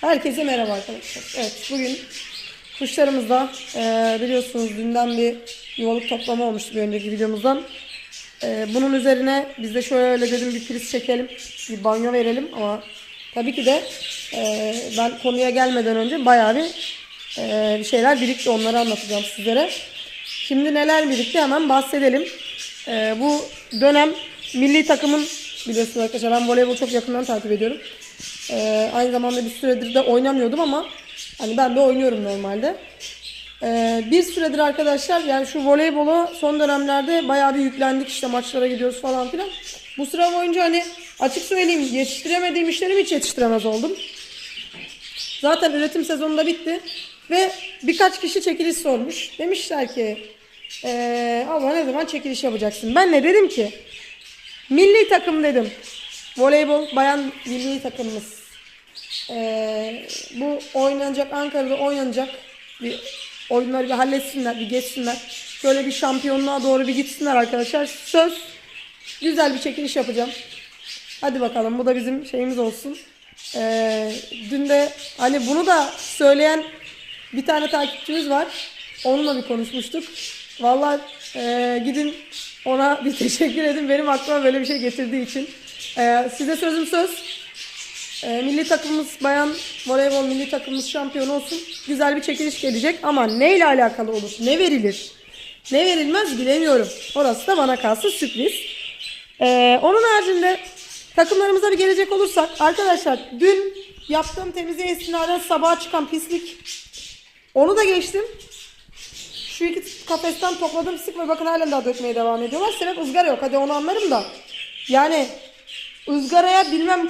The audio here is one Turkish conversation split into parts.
Herkese merhaba arkadaşlar. Evet bugün kuşlarımızda eee, biliyorsunuz dünden bir yuvalık toplama olmuştu bir önceki videomuzdan. Eee, bunun üzerine biz de şöyle dedim bir priz çekelim, bir banyo verelim ama tabii ki de eee, ben konuya gelmeden önce bayağı bir eee, bir şeyler birikti onları anlatacağım sizlere. Şimdi neler birikti hemen bahsedelim. Eee, bu dönem milli takımın biliyorsunuz arkadaşlar ben voleybol çok yakından takip ediyorum. Ee, aynı zamanda bir süredir de oynamıyordum ama hani ben de oynuyorum normalde. Ee, bir süredir arkadaşlar yani şu voleybola son dönemlerde bayağı bir yüklendik işte maçlara gidiyoruz falan filan. Bu sıra boyunca hani açık söyleyeyim yetiştiremediğim işlerimi hiç yetiştiremez oldum. Zaten üretim sezonu da bitti ve birkaç kişi çekiliş sormuş. Demişler ki ee, abla ne zaman çekiliş yapacaksın? Ben ne dedim ki? Milli takım dedim. Voleybol bayan milli takımımız. Ee, bu oynanacak Ankara'da oynanacak bir oyunları bir halletsinler, bir geçsinler. Şöyle bir şampiyonluğa doğru bir gitsinler arkadaşlar. Söz güzel bir çekiliş yapacağım. Hadi bakalım bu da bizim şeyimiz olsun. Ee, dün de hani bunu da söyleyen bir tane takipçimiz var. Onunla bir konuşmuştuk. Vallahi e, gidin ona bir teşekkür edin. Benim aklıma böyle bir şey getirdiği için. Ee, size sözüm söz. Ee, milli takımımız bayan voleybol milli takımımız şampiyon olsun. Güzel bir çekiliş gelecek ama neyle alakalı olur? Ne verilir? Ne verilmez bilemiyorum. Orası da bana kalsın sürpriz. Ee, onun haricinde takımlarımıza bir gelecek olursak arkadaşlar dün yaptığım temizliğe istinaden sabaha çıkan pislik onu da geçtim. Şu iki kafesten topladığım sık ve bakın halen daha dökmeye devam ediyorlar. Sebep ızgara yok. Hadi onu anlarım da. Yani ızgaraya bilmem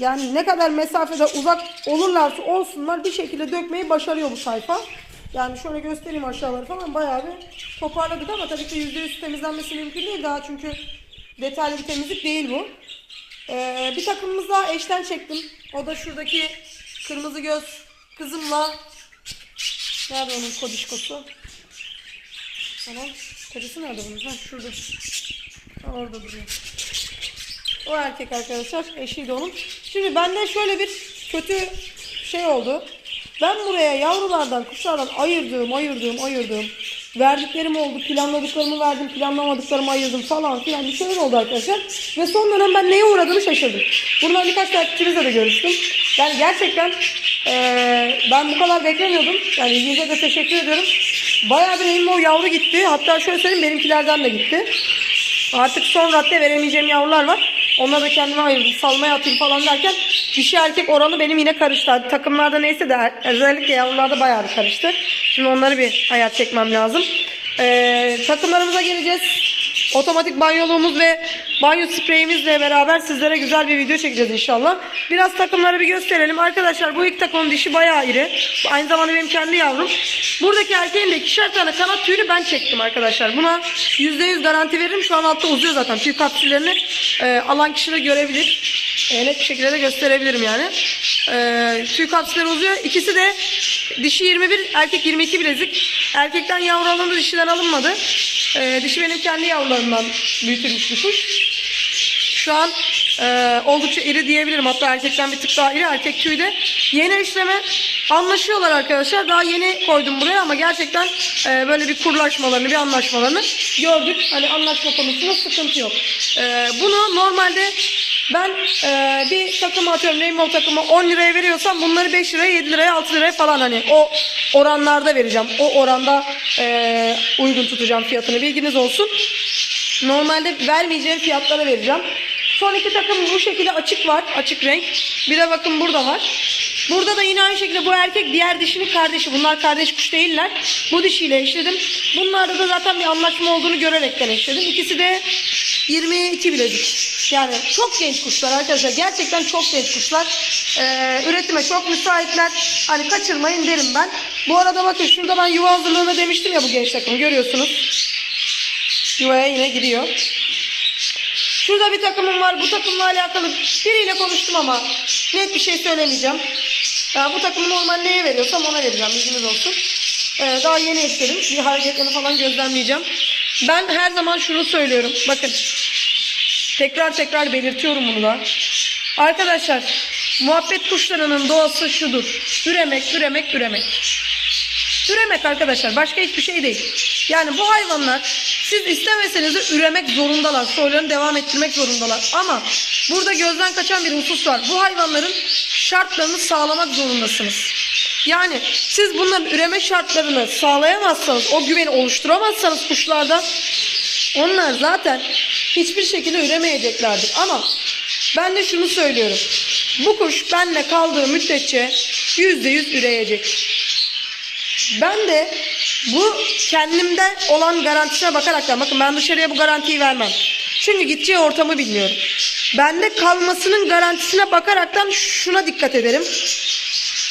yani ne kadar mesafede uzak olurlarsa olsunlar bir şekilde dökmeyi başarıyor bu sayfa. Yani şöyle göstereyim aşağıları falan bayağı bir toparladık ama tabii ki %100 temizlenmesi mümkün değil daha çünkü detaylı bir temizlik değil bu. Ee, bir takımımız daha eşten çektim. O da şuradaki kırmızı göz kızımla Nerede onun kodişkosu? Tamam. Kocası nerede bunun? Ha şurada. Orada duruyor. O erkek arkadaşlar. Eşiydi onun. Şimdi bende şöyle bir kötü şey oldu. Ben buraya yavrulardan, kuşlardan ayırdığım, ayırdığım, ayırdığım verdiklerim oldu, planladıklarımı verdim, planlamadıklarımı ayırdım falan filan bir şeyler oldu arkadaşlar. Ve son dönem ben neye uğradığımı şaşırdım. Bundan birkaç takipçimizle de görüştüm. Yani gerçekten eee, ben bu kadar beklemiyordum. Yani İngilizce de teşekkür ediyorum. Bayağı bir elimde o yavru gitti. Hatta şöyle söyleyeyim benimkilerden de gitti. Artık son radde veremeyeceğim yavrular var. Onları da kendime ayırdım. Salmaya atayım falan derken dişi erkek oranı benim yine karıştı. Hadi Takımlarda neyse de özellikle yavrularda bayağı karıştı. Şimdi onları bir ayar çekmem lazım. Ee, takımlarımıza geleceğiz. Otomatik banyoluğumuz ve banyo spreyimizle beraber sizlere güzel bir video çekeceğiz inşallah. Biraz takımları bir gösterelim. Arkadaşlar bu ilk takımın dişi bayağı iri. Aynı zamanda benim kendi yavrum. Buradaki erkeğin de ikişer tane kanat tüyünü ben çektim arkadaşlar. Buna %100 garanti veririm. Şu an altta uzuyor zaten. Tüy kapsüllerini e, alan kişi de görebilir. E, net bir şekilde de gösterebilirim yani. E, tüy kapsülleri uzuyor. İkisi de dişi 21, erkek 22 bilezik. Erkekten yavru alındı, dişiden alınmadı. E, dişi benim kendi yavrularımdan büyütülmüş bir kuş. Şu an e, oldukça iri diyebilirim. Hatta erkekten bir tık daha iri. Erkek tüyü de. Yeni işleme anlaşıyorlar arkadaşlar. Daha yeni koydum buraya ama gerçekten e, böyle bir kurlaşmalarını, bir anlaşmalarını gördük. Hani anlaşma konusunda sıkıntı yok. E, bunu normalde ben e, bir takıma atıyorum Rainbow takımı 10 liraya veriyorsam bunları 5 liraya, 7 liraya, 6 liraya falan hani o oranlarda vereceğim. O oranda e, uygun tutacağım fiyatını. Bilginiz olsun. Normalde vermeyeceğim fiyatlara vereceğim. Son iki takım bu şekilde açık var. Açık renk. Bir de bakın burada var. Burada da yine aynı şekilde bu erkek diğer dişinin kardeşi. Bunlar kardeş kuş değiller. Bu dişiyle eşledim. Bunlarda da zaten bir anlaşma olduğunu görerekten eşledim. İkisi de 22 bilezik. Yani çok genç kuşlar arkadaşlar. Gerçekten çok genç kuşlar. Ee, üretime çok müsaitler. Hani kaçırmayın derim ben. Bu arada bakın şurada ben yuva hazırlığına demiştim ya bu genç takımı görüyorsunuz. Yuvaya yine giriyor. Şurada bir takımım var. Bu takımla alakalı biriyle konuştum ama net bir şey söylemeyeceğim. Ya bu takımı normal neye veriyorsam ona vereceğim. Bilginiz olsun. Ee, daha yeni ekledim. Bir hareketlerini falan gözlemleyeceğim. Ben her zaman şunu söylüyorum. Bakın. Tekrar tekrar belirtiyorum bunu da. Arkadaşlar muhabbet kuşlarının doğası şudur. Üremek, üremek, üremek. Üremek arkadaşlar başka hiçbir şey değil. Yani bu hayvanlar siz istemeseniz de üremek zorundalar. Soylarını devam ettirmek zorundalar. Ama burada gözden kaçan bir husus var. Bu hayvanların şartlarını sağlamak zorundasınız. Yani siz bunların üreme şartlarını sağlayamazsanız, o güveni oluşturamazsanız kuşlarda onlar zaten hiçbir şekilde üremeyeceklerdir. Ama ben de şunu söylüyorum. Bu kuş benle kaldığı müddetçe %100 üreyecek. Ben de bu kendimde olan garantisine bakaraktan bakın ben dışarıya bu garantiyi vermem. Çünkü gideceği ortamı bilmiyorum. Bende kalmasının garantisine bakaraktan şuna dikkat ederim.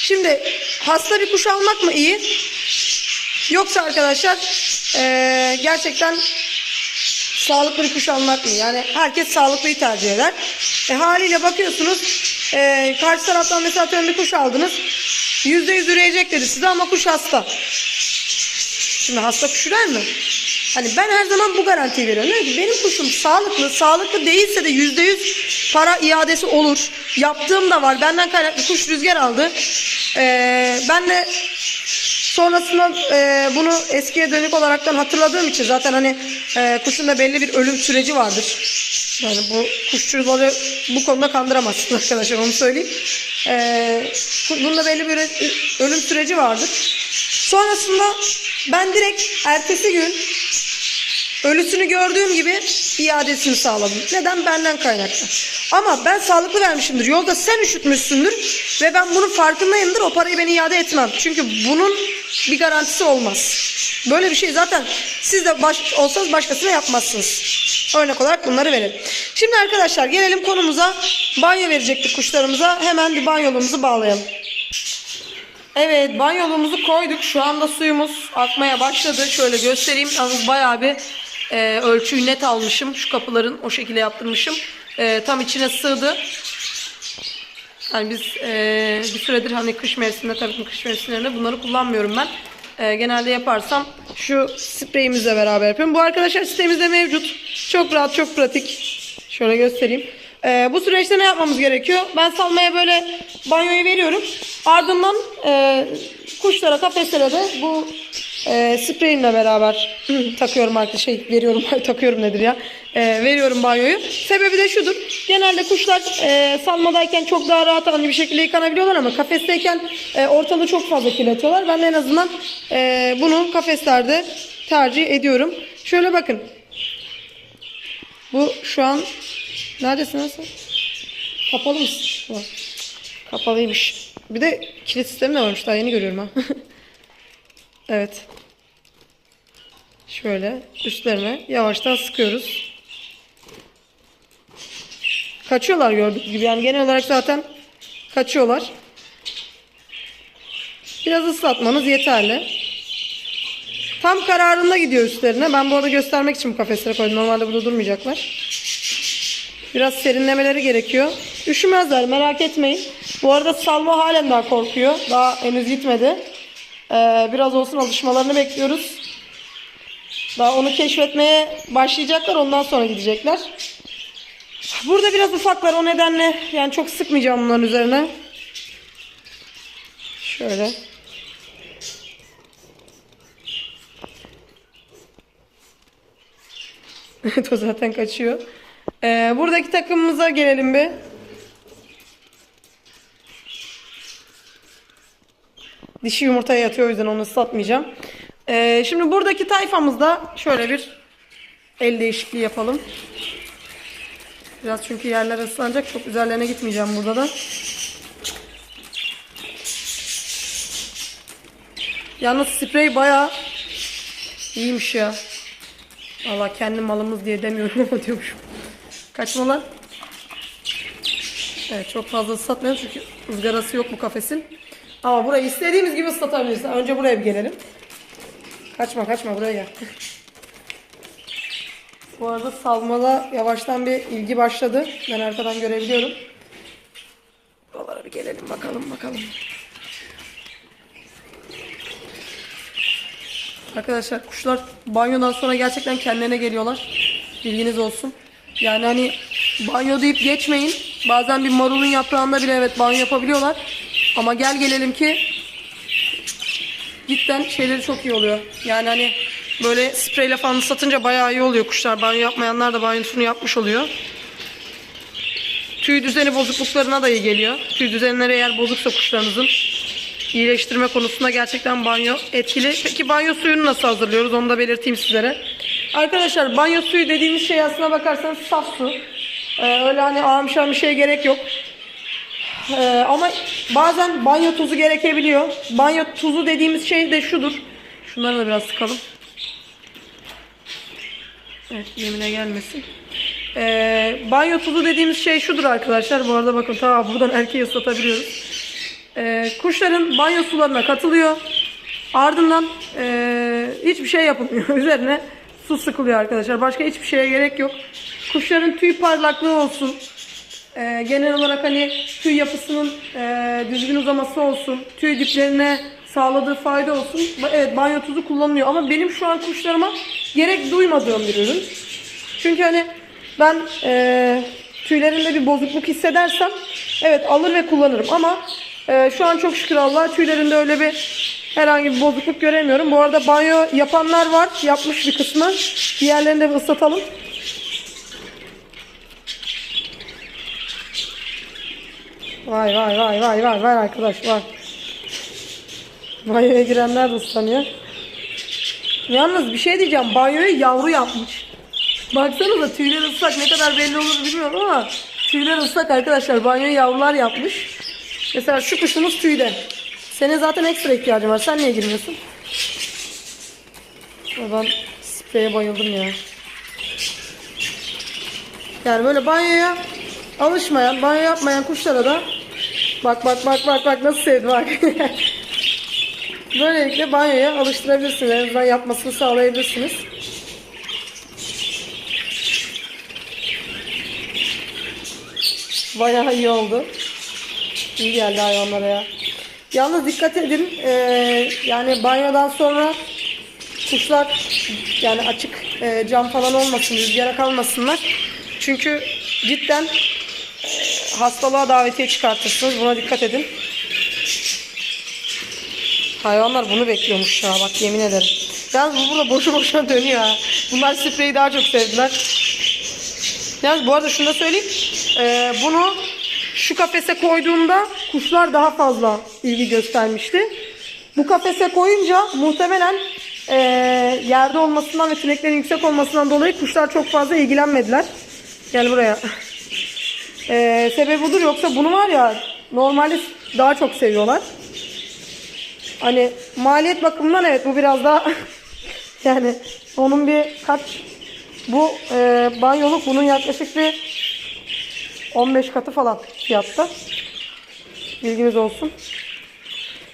Şimdi hasta bir kuş almak mı iyi? Yoksa arkadaşlar eee, gerçekten sağlıklı bir kuş almak mı? Yani herkes sağlıklıyı tercih eder. E, haliyle bakıyorsunuz e, karşı taraftan mesela atıyorum bir kuş aldınız. Yüzde yüz üreyecek dedi size ama kuş hasta. Şimdi hasta kuş ürer mi? Hani ben her zaman bu garantiyi veriyorum. Ki benim kuşum sağlıklı, sağlıklı değilse de yüzde yüz para iadesi olur. Yaptığım da var. Benden kaynaklı kuş rüzgar aldı. Ee, ben de Sonrasında e, bunu eskiye dönük olaraktan hatırladığım için zaten hani e, kuşun da belli bir ölüm süreci vardır. Yani bu kuşçuları bu konuda kandıramazsınız arkadaşlar onu söyleyeyim. E, bunun da belli bir ölüm süreci vardır. Sonrasında ben direkt ertesi gün Ölüsünü gördüğüm gibi iadesini sağladım. Neden? Benden kaynaklı. Ama ben sağlıklı vermişimdir. Yolda sen üşütmüşsündür ve ben bunun farkındayımdır. O parayı ben iade etmem. Çünkü bunun bir garantisi olmaz. Böyle bir şey zaten siz de baş, olsanız başkasına yapmazsınız. Örnek olarak bunları verelim. Şimdi arkadaşlar gelelim konumuza. Banyo verecektik kuşlarımıza. Hemen bir banyolumuzu bağlayalım. Evet banyolumuzu koyduk. Şu anda suyumuz akmaya başladı. Şöyle göstereyim. Yalnız bayağı bir e, ölçüyü net almışım. Şu kapıların o şekilde yaptırmışım. E, tam içine sığdı. Yani biz e, bir süredir hani kış mevsiminde tabii ki kış mevsimlerinde bunları kullanmıyorum ben. E, genelde yaparsam şu spreyimizle beraber yapıyorum. Bu arkadaşlar sitemizde mevcut. Çok rahat, çok pratik. Şöyle göstereyim. E, bu süreçte ne yapmamız gerekiyor? Ben salmaya böyle banyoyu veriyorum. Ardından e, kuşlara, kafeslere de bu e, spreyimle beraber takıyorum artık şey veriyorum takıyorum nedir ya E, veriyorum banyoyu. Sebebi de şudur. Genelde kuşlar e, salmadayken çok daha rahat hani bir şekilde yıkanabiliyorlar ama kafesteyken e, ortalığı çok fazla kirletiyorlar. Ben en azından e, bunu kafeslerde tercih ediyorum. Şöyle bakın. Bu şu an neredesin nasıl? Kapalı mısın? Var. Kapalıymış. Bir de kilit sistemi de varmış. Daha yeni görüyorum ha. evet. Şöyle üstlerine yavaştan sıkıyoruz. Kaçıyorlar gördük gibi. Yani genel olarak zaten kaçıyorlar. Biraz ıslatmanız yeterli. Tam kararında gidiyor üstlerine. Ben bu arada göstermek için bu kafeslere koydum. Normalde burada durmayacaklar. Biraz serinlemeleri gerekiyor. Üşümezler merak etmeyin. Bu arada Salma halen daha korkuyor. Daha henüz gitmedi. Ee, biraz olsun alışmalarını bekliyoruz. Daha onu keşfetmeye başlayacaklar. Ondan sonra gidecekler. Burada biraz ufaklar o nedenle yani çok sıkmayacağım bunların üzerine. Şöyle. Evet o zaten kaçıyor. Ee, buradaki takımımıza gelelim bir. Dişi yumurtaya yatıyor o yüzden onu ıslatmayacağım. Ee, şimdi buradaki tayfamızda şöyle bir el değişikliği yapalım. Biraz çünkü yerler ıslanacak. Çok üzerlerine gitmeyeceğim burada da. Yalnız sprey bayağı iyiymiş ya. Valla kendi malımız diye demiyorum ama diyormuşum. Kaçma lan. Evet çok fazla ıslatmayalım çünkü ızgarası yok bu kafesin. Ama burayı istediğimiz gibi ıslatabiliriz. Önce buraya bir gelelim. Kaçma kaçma buraya gel. Bu arada salmada yavaştan bir ilgi başladı. Ben arkadan görebiliyorum. Buralara bir gelelim bakalım bakalım. Arkadaşlar kuşlar banyodan sonra gerçekten kendilerine geliyorlar. Bilginiz olsun. Yani hani banyo deyip geçmeyin. Bazen bir marulun yaprağında bile evet banyo yapabiliyorlar. Ama gel gelelim ki cidden şeyleri çok iyi oluyor. Yani hani böyle spreyle falan ıslatınca bayağı iyi oluyor kuşlar. Banyo yapmayanlar da banyosunu yapmış oluyor. Tüy düzeni bozukluklarına da iyi geliyor. Tüy düzenleri eğer bozuksa kuşlarınızın iyileştirme konusunda gerçekten banyo etkili. Peki banyo suyunu nasıl hazırlıyoruz onu da belirteyim sizlere. Arkadaşlar banyo suyu dediğimiz şey aslına bakarsanız saf su. Ee, öyle hani ağam bir şey gerek yok. Ee, ama bazen banyo tuzu gerekebiliyor. Banyo tuzu dediğimiz şey de şudur. Şunları da biraz sıkalım. Evet yemine gelmesin. Ee, banyo tuzu dediğimiz şey şudur arkadaşlar. Bu arada bakın ta buradan erkeği ıslatabiliyoruz. Ee, kuşların banyo sularına katılıyor. Ardından ee, hiçbir şey yapılmıyor. Üzerine su sıkılıyor arkadaşlar. Başka hiçbir şeye gerek yok. Kuşların tüy parlaklığı olsun. Ee, genel olarak hani tüy yapısının ee, düzgün uzaması olsun. Tüy diplerine sağladığı fayda olsun. Evet banyo tuzu kullanılıyor. Ama benim şu an kuşlarıma gerek duymadığım bir ürün. Çünkü hani ben e, tüylerinde bir bozukluk hissedersem evet alır ve kullanırım ama e, şu an çok şükür Allah tüylerinde öyle bir herhangi bir bozukluk göremiyorum. Bu arada banyo yapanlar var. Yapmış bir kısmı. Diğerlerini de bir ıslatalım. Vay vay vay vay vay vay arkadaş vay. Banyoya girenler ıslanıyor. Yalnız bir şey diyeceğim. Banyoyu yavru yapmış. Baksanıza tüyler ıslak ne kadar belli olur bilmiyorum ama tüyler ıslak arkadaşlar. Banyoyu yavrular yapmış. Mesela şu kuşumuz tüyde. Senin zaten ekstra ihtiyacın var. Sen niye girmiyorsun? Ben spreye bayıldım ya. Yani böyle banyoya alışmayan, banyo yapmayan kuşlara da bak bak bak bak bak nasıl sevdi bak. Böylelikle banyoya alıştırabilirsiniz. En azından yapmasını sağlayabilirsiniz. Bayağı iyi oldu. İyi geldi hayvanlara ya. Yalnız dikkat edin. eee, yani banyodan sonra kuşlar yani açık eee, cam falan olmasın, rüzgara kalmasınlar. Çünkü cidden eee, hastalığa davetiye çıkartırsınız. Buna dikkat edin. Hayvanlar bunu bekliyormuş ya bak yemin ederim. Yalnız bu burada boşu boşuna dönüyor ha. Bunlar spreyi daha çok sevdiler. Yalnız bu arada şunu da söyleyeyim. Ee, bunu şu kafese koyduğumda kuşlar daha fazla ilgi göstermişti. Bu kafese koyunca muhtemelen ee, yerde olmasından ve tüneklerin yüksek olmasından dolayı kuşlar çok fazla ilgilenmediler. Gel buraya. Ee, sebebi budur yoksa bunu var ya normalde daha çok seviyorlar. Hani maliyet bakımından evet bu biraz daha yani onun bir kaç bu e, banyoluk bunun yaklaşık bir 15 katı falan fiyatta. Bilginiz olsun.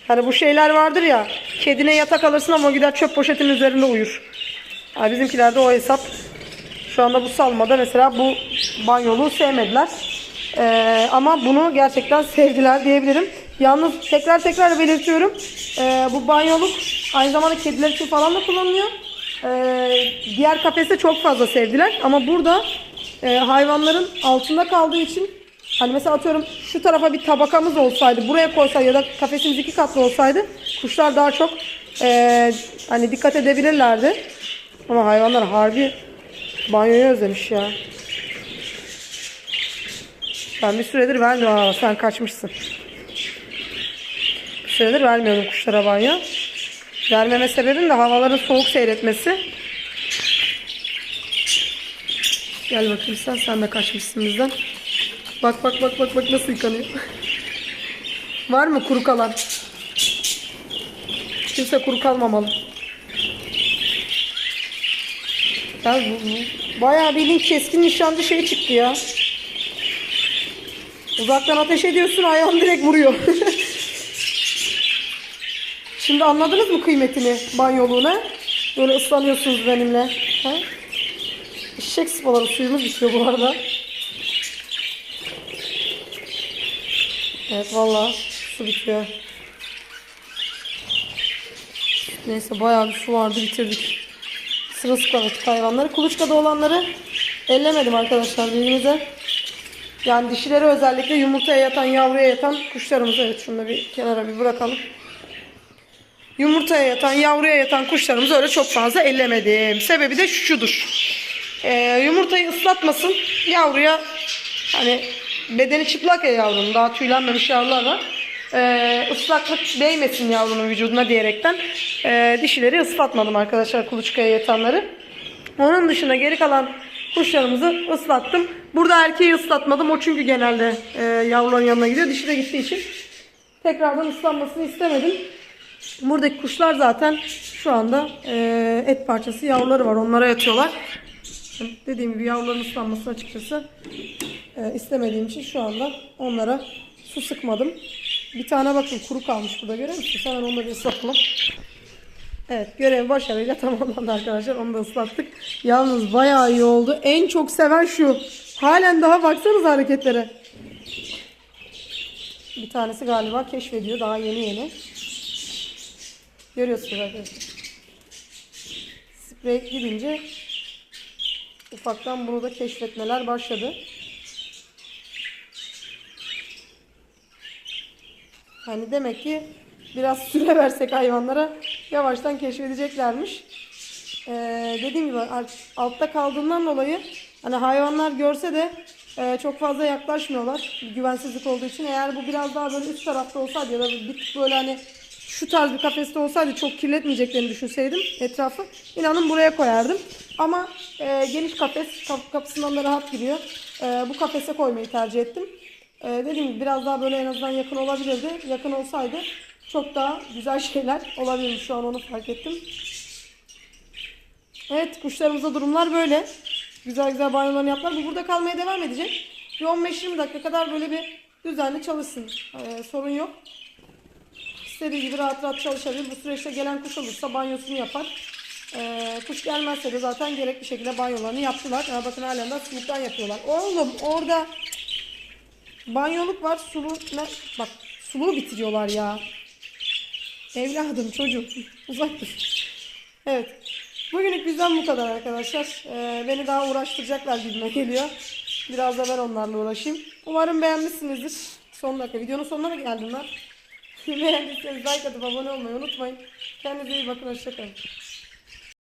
Hani bu şeyler vardır ya kedine yatak alırsın ama gider çöp poşetinin üzerinde uyur. Yani bizimkilerde o hesap. Şu anda bu salmada mesela bu banyoluğu sevmediler. Ee, ama bunu gerçekten sevdiler diyebilirim. Yalnız tekrar tekrar belirtiyorum. Ee, bu banyoluk aynı zamanda kediler için falan da kullanılıyor. Ee, diğer kafeste çok fazla sevdiler. Ama burada e, hayvanların altında kaldığı için hani mesela atıyorum şu tarafa bir tabakamız olsaydı buraya koysaydı ya da kafesimiz iki katlı olsaydı kuşlar daha çok e, hani dikkat edebilirlerdi. Ama hayvanlar harbi banyoyu özlemiş ya. Ben bir süredir vermiyorum ama sen kaçmışsın. Bir süredir vermiyorum kuşlara banyo. Vermeme sebebim de havaların soğuk seyretmesi. Gel bakayım sen, sen de kaçmışsın bizden. Bak bak bak bak bak nasıl yıkanıyor. Var mı kuru kalan? Kimse kuru kalmamalı. Ya bu, bu bayağı bildiğin keskin nişancı şey çıktı ya. Uzaktan ateş ediyorsun ayağın direkt vuruyor. Şimdi anladınız mı kıymetini banyoluğuna? Böyle ıslanıyorsunuz benimle. Ha? Eşek sıpaları suyumuz bitiyor bu arada. Evet vallahi su bitiyor. Neyse bayağı bir su vardı bitirdik. Sırılsıklam ettik hayvanları. Kuluçkada olanları ellemedim arkadaşlar bilginize. Yani dişileri özellikle yumurtaya yatan, yavruya yatan kuşlarımız. Evet şunu da bir kenara bir bırakalım. Yumurtaya yatan, yavruya yatan kuşlarımızı öyle çok fazla ellemedim. Sebebi de şudur. Ee, yumurtayı ıslatmasın. Yavruya hani bedeni çıplak ya yavrunun. Daha tüylenmemiş yavrular var. Ee, ıslaklık değmesin yavrunun vücuduna diyerekten ee, dişileri ıslatmadım arkadaşlar kuluçkaya yatanları. Onun dışında geri kalan kuşlarımızı ıslattım. Burada erkeği ıslatmadım. O çünkü genelde e, yavruların yanına gidiyor. Dişi de gittiği için tekrardan ıslanmasını istemedim. Buradaki kuşlar zaten şu anda e, et parçası yavruları var. Onlara yatıyorlar. Dediğim gibi yavruların ıslanmasını açıkçası e, istemediğim için şu anda onlara su sıkmadım. Bir tane bakın kuru kalmış burada görüyor musunuz? Hemen onları ıslatalım. Evet görev başarıyla tamamlandı arkadaşlar. Onu da ıslattık. Yalnız bayağı iyi oldu. En çok seven şu. Halen daha baksanız hareketlere. Bir tanesi galiba keşfediyor. Daha yeni yeni. Görüyorsunuz arkadaşlar. Sprey gidince ufaktan bunu da keşfetmeler başladı. Hani demek ki biraz süre versek hayvanlara yavaştan keşfedeceklermiş. Ee, dediğim gibi alt- altta kaldığından dolayı hani hayvanlar görse de e, çok fazla yaklaşmıyorlar. Güvensizlik olduğu için. Eğer bu biraz daha böyle üst tarafta olsaydı ya da bir böyle hani şu tarz bir kafeste olsaydı çok kirletmeyeceklerini düşünseydim etrafı. inanın buraya koyardım. Ama e, geniş kafes kap- kapısından da rahat giriyor. E, bu kafese koymayı tercih ettim. E, dediğim gibi biraz daha böyle en azından yakın olabilirdi. Yakın olsaydı çok daha güzel şeyler olabilirdi. Şu an onu fark ettim. Evet kuşlarımızda durumlar böyle. Güzel güzel banyolarını yaptılar. Bu burada kalmaya devam edecek. Bir 15-20 dakika kadar böyle bir düzenli çalışsın. Ee, sorun yok. İstediği gibi rahat rahat çalışabilir. Bu süreçte gelen kuş olursa banyosunu yapar. Ee, kuş gelmezse de zaten gerekli şekilde banyolarını yaptılar. Ya bakın halen de suluktan yapıyorlar. Oğlum orada banyoluk var. Sulu? Bak suluğu bitiriyorlar ya. Evladım çocuğum uzak dur. Evet. Bugünlük bizden bu kadar arkadaşlar. Ee, beni daha uğraştıracaklar gibime geliyor. Biraz da ben onlarla uğraşayım. Umarım beğenmişsinizdir. Son dakika. Videonun sonuna geldim ben. Beğendiyseniz like atıp abone olmayı unutmayın. Kendinize iyi bakın. Hoşçakalın.